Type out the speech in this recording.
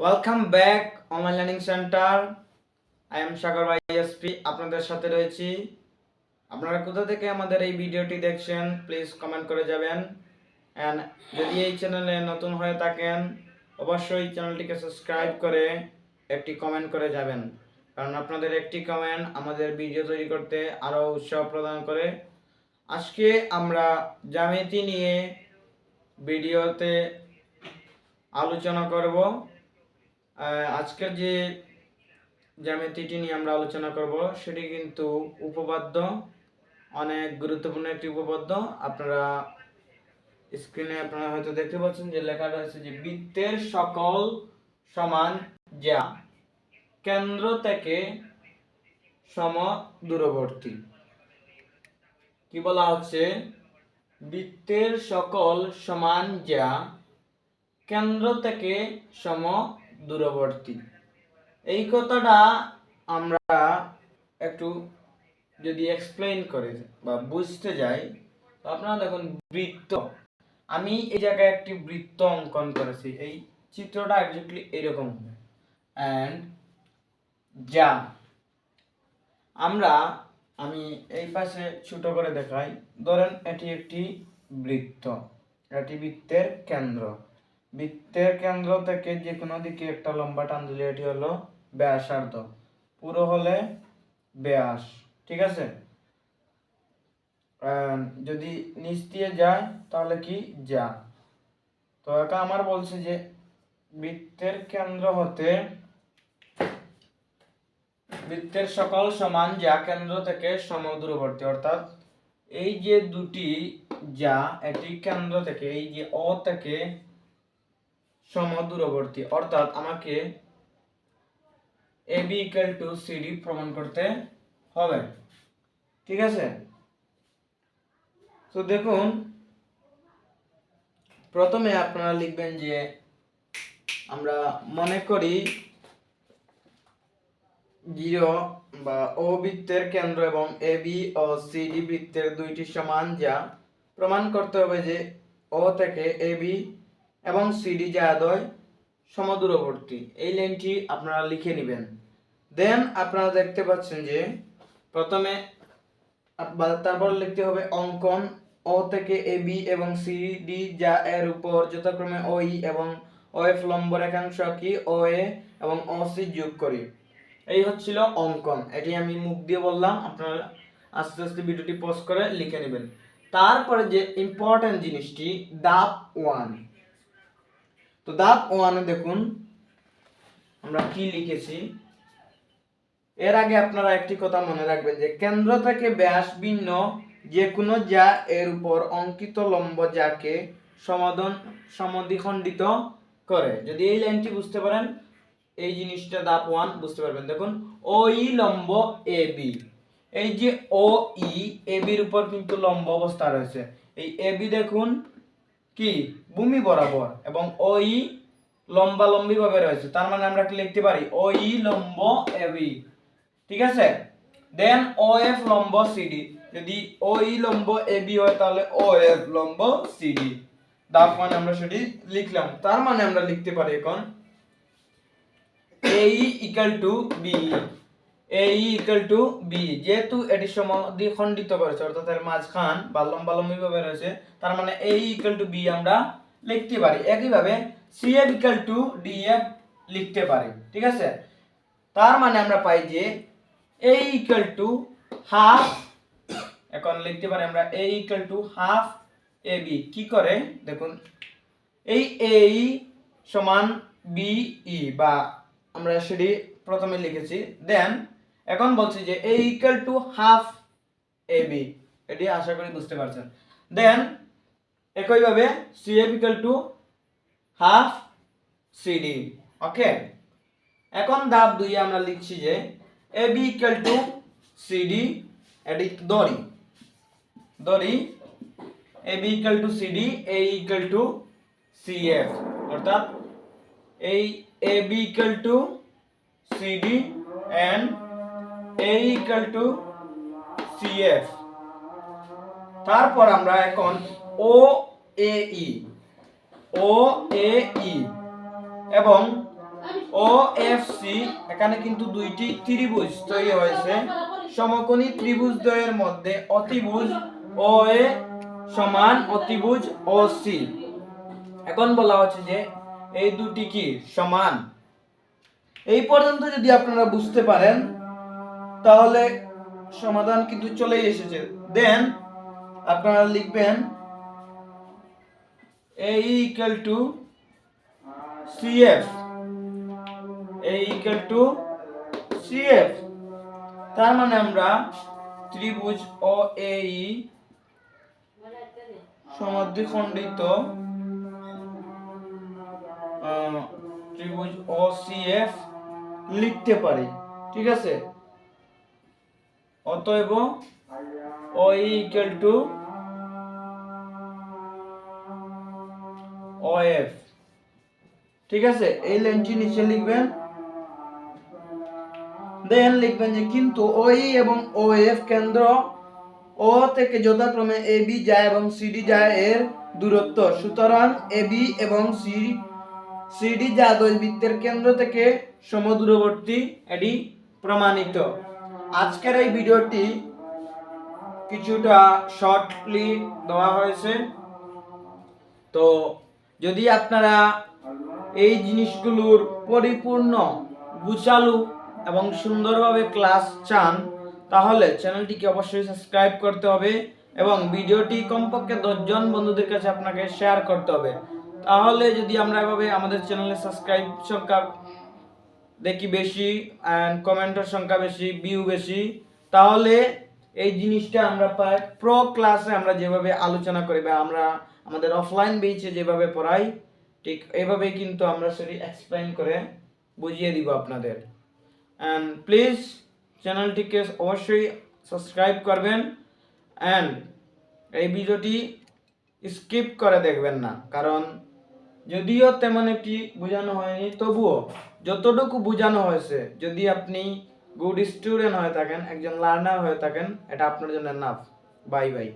Welcome back online learning centre I am Sagar ভাই আপনাদের সাথে রয়েছি। আপনারা কোথা থেকে আমাদের এই ভিডিওটি দেখছেন প্লিজ কমেন্ট করে যাবেন। অ্যান্ড যদি এই চ্যানেলে নতুন হয়ে থাকেন, অবশ্যই চ্যানেলটিকে সাবস্ক্রাইব করে একটি কমেন্ট করে যাবেন। কারণ আপনাদের একটি কমেন্ট আমাদের ভিডিও তৈরি করতে আরও উৎসাহ প্রদান করে। আজকে আমরা জ্যামিতি নিয়ে ভিডিওতে আলোচনা করব। আজকের যে জ্যামিতিটি নিয়ে আমরা আলোচনা করব, সেটি কিন্তু উপপাদ্য, অনেক গুরুত্বপূর্ণ একটি উপপাদ্য। আপনারা স্ক্রিনে আপনারা হয়তো দেখতে পাচ্ছেন যে লেখা রয়েছে যে বৃত্তের সকল সমান যা কেন্দ্র থেকে সম দূরবর্তী কি বলা হচ্ছে? বৃত্তের সকল সমান যা কেন্দ্র থেকে সম দূরবর্তী। এই কথাটা আমরা একটু যদি এক্সপ্লেইন করে বা বুঝতে যাই আপনারা দেখুন বৃত্ত। আমি এই জায়গায় একটি বৃত্ত অঙ্কন করেছি, এই চিত্রটা একজাক্টলি এরকম হবে। অ্যান্ড যা আমরা, আমি এই পাশে ছোট করে দেখাই। ধরেন এটি একটি বৃত্ত, এটি বৃত্তের কেন্দ্র। বৃত্তের কেন্দ্র থেকে যে কোনো দিকে একটা লম্বা টান দিলে এটি হলো ব্যাসার্ধ। পুরো হলে ব্যাস, ঠিক আছে? যদি নিচ দিয়ে যায়, তাহলে কি? যা। তো এটা আমার বলছে যে বৃত্তের কেন্দ্র হতে বৃত্তের সকল সমান যা কেন্দ্র থেকে সমদূরবর্তী, অর্থাৎ এই যে দুটি যা, এটি কেন্দ্র থেকে, এই যে অ থেকে সমদূরবর্তী। অর্থাৎ আমাকে A B equal to CD প্রমাণ করতে হবে। ঠিক আছে? তো দেখুন, প্রথমে আপনারা লিখবেন যে আমরা মনে করি জিরো বা ও বৃত্তের কেন্দ্র এবং এ বি ও সিডি বৃত্তের দুইটি সমান যা প্রমাণ করতে হবে যে ও থেকে এ বি এবং সিডি জায়দয় সমদূরবর্তী। এই লাইনটি আপনারা লিখে নেবেন। দেন আপনারা দেখতে পাচ্ছেন যে প্রথমে তারপর লিখতে হবে অঙ্কন ও থেকে এ, বি এবং সি, ডি যা এর উপর যথাক্রমে ও, ই এবং ও, এফ লম্ব রেখাংশ কি ও, এ এবং ও, সি যোগ করি। এই হচ্ছিল অঙ্কন। এটি আমি মুখ দিয়ে বললাম, আপনারা আস্তে আস্তে ভিডিওটি পজ করে লিখে নেবেন। তারপরে যে ইম্পর্টেন্ট জিনিসটি দাপ ওয়ান তো দাপ ওয়ানে দেখুন, আমরা কি লিখেছি? এর আগে আপনারা একটি কথা মনে রাখবেন যে কেন্দ্র থেকে ব্যাস ভিন্ন যে কোনো যা এর উপর অঙ্কিত লম্ব যাকে সমাধান সমাধিখণ্ডিত করে। যদি এই লাইনটি বুঝতে পারেন, এই জিনিসটা দাপ ওয়ান, বুঝতে পারবেন। দেখুন ও ই লম্ব এ বি। এই যে ও ই, এ বির উপর কিন্তু লম্ব অবস্থা রয়েছে। এই এ বি দেখুন কি? ভূমি বরাবর এবং ও ই লম্বা লম্বি ভাবে রয়েছে। তার মানে আমরা কি লিখতে পারি? ও ই লম্ব এ বি। ঠিক আছে? দেন ও এফ লম্ব সিডি যদি ও ই লম্ব এ বি হয়, তাহলে ও এফ লম্ব সিডি দাপ মানে আমরা সেটি লিখলাম। তার মানে আমরা লিখতে পারি এখন A equal to B A equal to B যেহেতু এটি সমাধি করেছে, অর্থাৎ এর মাঝখান বা লম্বা লম্বি রয়েছে, তার মানে এ ইকাল টু বি আমরা লিখতে পারি। একইভাবে C F equal to D F লিখতে পারি, ঠিক আছে? তার মানে আমরা পাই যে এ ইকাল টু হাফ এখন লিখতে পারি আমরা A equal to half A B কি করে? দেখুন, এই এ সমান বি ই বা আমরা সেটি প্রথমে লিখেছি। দেন এখন বলছি যে A equal to half A B এটি আশা করি বুঝতে পারছেন। দেন একইভাবে C F equal to half CD okay এখন ধাপ দুই আমরা লিখছি যে A B equal to CD এটি দড়ি। দড়ি A B equal to CD A equal to CF অর্থাৎ এই A B equal to CD and A equal to CF তারপর আমরা এখন ও এ ই ও এ ই এবং ও এফ সি এখানে কিন্তু দুইটি ত্রিভুজ তৈরি হয়েছে। সমকোণী ত্রিভুজ দ্বয়ের মধ্যে অতিভুজ ও এ সমান অতিভুজ ও সি এখন বলা হচ্ছে যে এই দুটি কি? সমান। এই পর্যন্ত যদি আপনারা বুঝতে পারেন তাহলে সমাধান কিন্তু চলে এসেছে। দেন আপনারা লিখবেন A equal to CF A equal to CF তার মানে আমরা ত্রিভুজ ও এই সমদ্বিখণ্ডিত আহ, ত্রিভুজ ও সিএফ লিখতে পারি। ঠিক আছে? অতএব O equal to O F. ঠিক আছে? এই লাইনটি নিচে লিখবেন। দেন লিখবেন যে, কিন্তু ওই এবং ও এফ কেন্দ্র ও থেকে যথাক্রমে এ, বি যায় এবং সিডি যায় এর দূরত্ব। সুতরাং এ, বি এবং সি সিডি যা দুই কেন্দ্র থেকে সমদূরবর্তী এটি প্রমাণিত। আজকের এই ভিডিওটি কিছুটা শর্টলি দেওয়া হয়েছে। তো যদি আপনারা এই জিনিসগুলোর পরিপূর্ণ, গুছালু এবং সুন্দরভাবে ক্লাস চান, তাহলে চ্যানেলটিকে অবশ্যই সাবস্ক্রাইব করতে হবে এবং ভিডিওটি কমপক্ষে দশজন বন্ধুদের কাছে আপনাকে শেয়ার করতে হবে। তাহলে যদি আমরা এভাবে আমাদের চ্যানেলে সাবস্ক্রাইব সংখ্যা দেখি বেশি অ্যান্ড কমেন্টের সংখ্যা বেশি ভিউ বেশি। তাহলে এই জিনিসটা আমরা পাই প্রো ক্লাসে আমরা যেভাবে আলোচনা করি বা আমরা আমাদের অফলাইন বেচে যেভাবে পড়াই, ঠিক এইভাবেই কিন্তু আমরা সেটি এক্সপ্লেন করে বুঝিয়ে দিব আপনাদের। অ্যান্ড প্লিজ চ্যানেলটিকে অবশ্যই সাবস্ক্রাইব করবেন অ্যান্ড এই ভিডিওটি স্কিপ করে দেখবেন না, কারণ যদিও তেমন একটি বোঝানো হয়নি, তবুও যতটুকু বোঝানো হয়েছে, যদি আপনি গুড স্টুডেন্ট হয়ে থাকেন, একজন লার্নার হয়ে থাকেন, এটা আপনার জন্য নাফ বাই বাই